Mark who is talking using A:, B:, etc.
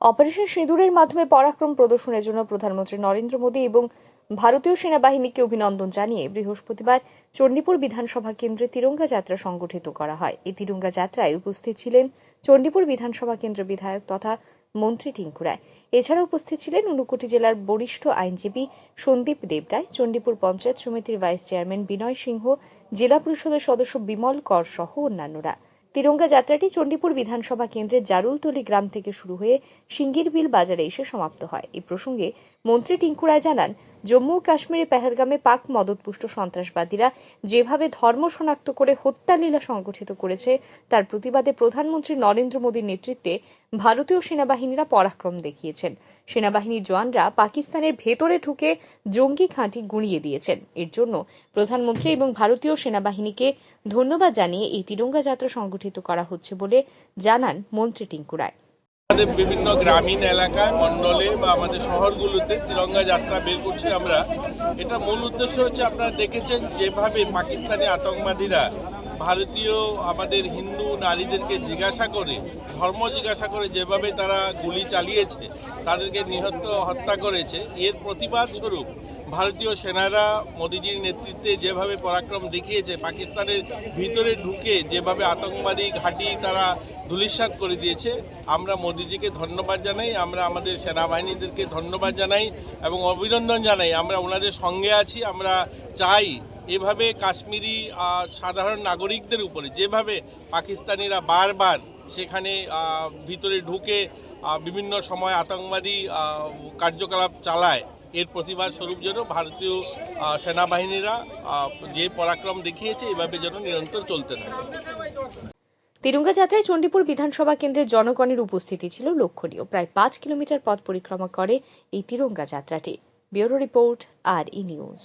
A: Operation সিঁদুরের মাধ্যমে পরাক্রম প্রদর্শনের জন্য প্রধানমন্ত্রী নরেন্দ্র মোদী এবং ভারতীয় সেনাবাহিনীকে অভিনন্দন জানিয়ে বৃহস্পতিবার চণ্ডীপুর বিধানসভা কেন্দ্রে তিরঙ্গা যাত্রা সংগঠিত করা হয়। এই তিরঙ্গা যাত্রায় উপস্থিত ছিলেন চণ্ডীপুর বিধানসভা কেন্দ্র বিধায়ক তথা মন্ত্রী টিঙ্কু রায়। এছাড়া উপস্থিত ছিলেন ঊনকোটি জেলার বরিষ্ঠ আইনজীবী সন্দীপ দেবরায়, চণ্ডীপুর পঞ্চায়েত সমিতির ভাইস চেয়ারম্যান বিনয় সিংহ, জেলা পরিষদের সদস্য বিমল কর সহ অন্যান্যরা। তিরঙ্গা যাত্রাটি চণ্ডীপুর বিধানসভা কেন্দ্রের জারুলতলি গ্রাম থেকে শুরু হয়ে সিঙ্গিরবিল বাজারে এসে সমাপ্ত হয়। এ প্রসঙ্গে মন্ত্রী টিঙ্কু রায় জানান জম্মু ও কাশ্মীরে পেহেলগামে পাক মদতপুষ্ট সন্ত্রাসবাদীরা যেভাবে ধর্ম শনাক্ত করে হত্যালীলা সংগঠিত করেছে, তার প্রতিবাদে প্রধানমন্ত্রী নরেন্দ্র মোদীর নেতৃত্বে ভারতীয় সেনাবাহিনীরা পরাক্রম দেখিয়েছেন। সেনাবাহিনীর জওয়ানরা পাকিস্তানের ভেতরে ঢুকে জঙ্গি ঘাঁটি গুঁড়িয়ে দিয়েছেন। এর জন্য প্রধানমন্ত্রী এবং ভারতীয় সেনাবাহিনীকে ধন্যবাদ জানিয়ে এই তিরঙ্গা যাত্রা সংগঠিত করা হচ্ছে বলে জানান মন্ত্রী টিঙ্কু রায়
B: আমাদের বিভিন্ন গ্রামীণ এলাকায়, মণ্ডলে বা আমাদের শহরগুলোতে তিরঙ্গা যাত্রা বের করছি আমরা। এটা মূল উদ্দেশ্য হচ্ছে আপনারা দেখেছেন যেভাবে পাকিস্তানি আতঙ্কবাদীরা ভারতীয়, আমাদের হিন্দু নারীদেরকে জিজ্ঞাসা করে, ধর্ম জিজ্ঞাসা করে যেভাবে তারা গুলি চালিয়েছে, তাদেরকে নিহত, হত্যা করেছে, এর প্রতিবাদ স্বরূপ ভারতীয় সেনারা মোদিজির নেতৃত্বে যেভাবে পরাক্রম দেখিয়েছে, পাকিস্তানের ভিতরে ঢুকে যেভাবে আতঙ্কবাদী ঘাঁটি তারা ধূলিসাৎ করে দিয়েছে, আমরা মোদিজিকে ধন্যবাদ জানাই, আমরা আমাদের সেনাবাহিনীদেরকে ধন্যবাদ জানাই এবং অভিনন্দন জানাই, আমরা ওনাদের সঙ্গে আছি, আমরা চাই এভাবে কাশ্মীরি সাধারণ নাগরিকদের উপরে যেভাবে পাকিস্তানিরা বারবার সেখানে ভিতরে ঢুকে বিভিন্ন সময় আতঙ্কবাদী কার্যকলাপ চালায় এর প্রতিবাদ স্বরূপ যেন ভারতীয় সেনাবাহিনীরা যে পরাক্রম দেখিয়েছে, এভাবে যেন নিরন্তর চলতে থাকে।
A: তিরঙ্গা যাত্রায় চণ্ডীপুর বিধানসভা কেন্দ্রের জনগণের উপস্থিতি ছিল লক্ষণীয়। প্রায় পাঁচ কিলোমিটার পথ পরিক্রমা করে এই Tiranga যাত্রাটি। Bureau report, R E news.